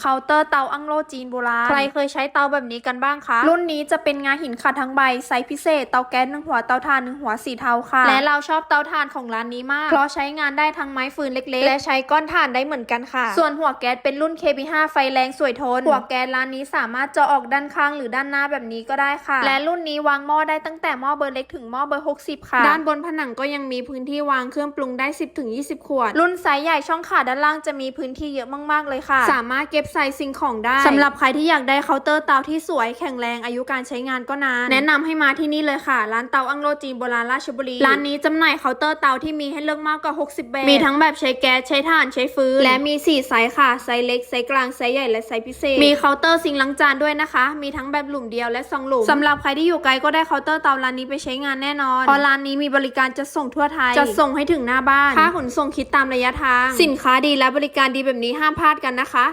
เคาน์เตอร์เตาอังโลจีนโบราณ ใครเคยใช้เตาแบบนี้กันบ้างคะ รุ่นนี้จะเป็นงาหินขัดทั้งใบ ไซส์พิเศษ เตาแก๊สหนึ่งหัว เตาถ่านหนึ่งหัวสีเทาค่ะ และเราชอบเตาถ่านของร้านนี้มาก เพราะใช้งานได้ทั้งไม้ฟืนเล็กและใช้ก้อนถ่านได้เหมือนกันค่ะๆส่วนหัวแก๊สเป็นรุ่น KB5 ไฟแรงสวยทน หัวแก๊สร้านนี้สามารถเจาะออกด้านข้างหรือด้านหน้าแบบนี้ก็ได้ค่ะ และรุ่นนี้วางหม้อได้ตั้งแต่หม้อเบอร์เล็กถึงหม้อเบอร์ 60 ค่ะ ด้านบนผนังก็ยังมีพื้นที่วางเครื่องปรุงได้ 10-20 ขวด รุ่นไซส์ใหญ่ช่องขาด้านล่างจะมีพื้นที่เยอะมากๆเลยค่ะ สามารถเก็บใส่สิ่งของได้สำหรับใครที่อยากได้เคาน์เตอร์เตาที่สวยแข็งแรงอายุการใช้งานก็นาน แนะนำให้มาที่นี่เลยค่ะ ร้านเตาอังโลจีนโบราณราชบุรี ร้านนี้จำหน่ายเคาน์เตอร์เตาที่มีให้เลือกมากกว่า 60 แบบ มีทั้งแบบใช้แก๊สใช้ถ่านใช้ฟืน และมี 4 ไซส์ค่ะ ไซส์เล็ก ไซส์กลาง ไซส์ใหญ่ และไซส์พิเศษ มีเคาน์เตอร์ซิงค์ล้างจานด้วยนะคะ มีทั้งแบบหลุมเดียวและสองหลุมสำหรับใครที่อยู่ไกลก็ได้เคาน์เตอร์เตาร้านนี้ไปใช้งานแน่นอน เพราะร้านนี้มีบริการจะส่งทั่วไทย จะส่งให้ถึงหน้าบ้าน ค่าขนส่งคิดตามระยะทาง สินค้าดีและบริการดีแบบนี้ห้ามพลาดกันนะคะ